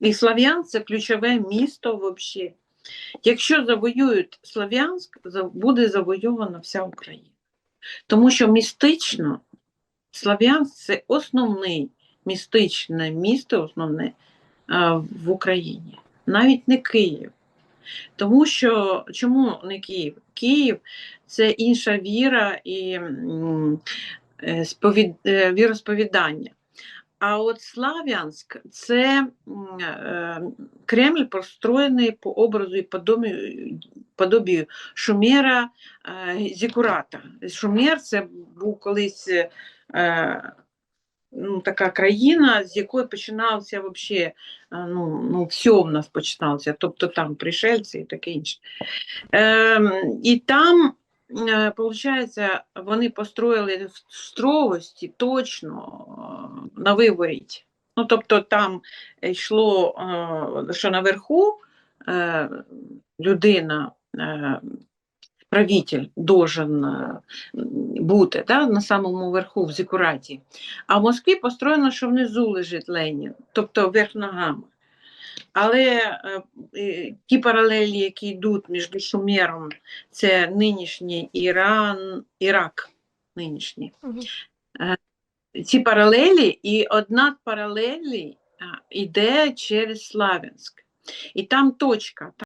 І Слов'янськ це ключове місто взагалі. Якщо завоюють Слов'янськ, буде завойована вся Україна. Тому що містично Слов'янськ це основний містичне місто, основне в Україні, навіть не Київ. Тому що чому не Київ? Київ це інша віра і е, е, віросповідання. А от Слав'янськ це е, Кремль построєний по образу і подобію, Шумера е, Зікурата. Шумер це був колись е, ну, така країна, з якої починалося вообще, е, ну, ну, все в нас починалося, тобто там пришельці і таке інше. Е, і там, получається, вони построїли в строгості точно е, на виворіт. Ну, тобто там йшло, е, що наверху людина, правитель должен бути да, на самому верху в Зікураті. А в Москві построєно, що внизу лежить Ленін, тобто вверх ногами. Але е, е, ті паралелі, які йдуть між Шумером, це нинішній Іран, Ірак. Нинішній. Мгм. Ці паралелі, і одна паралелі а, йде через Славянськ. І там точка.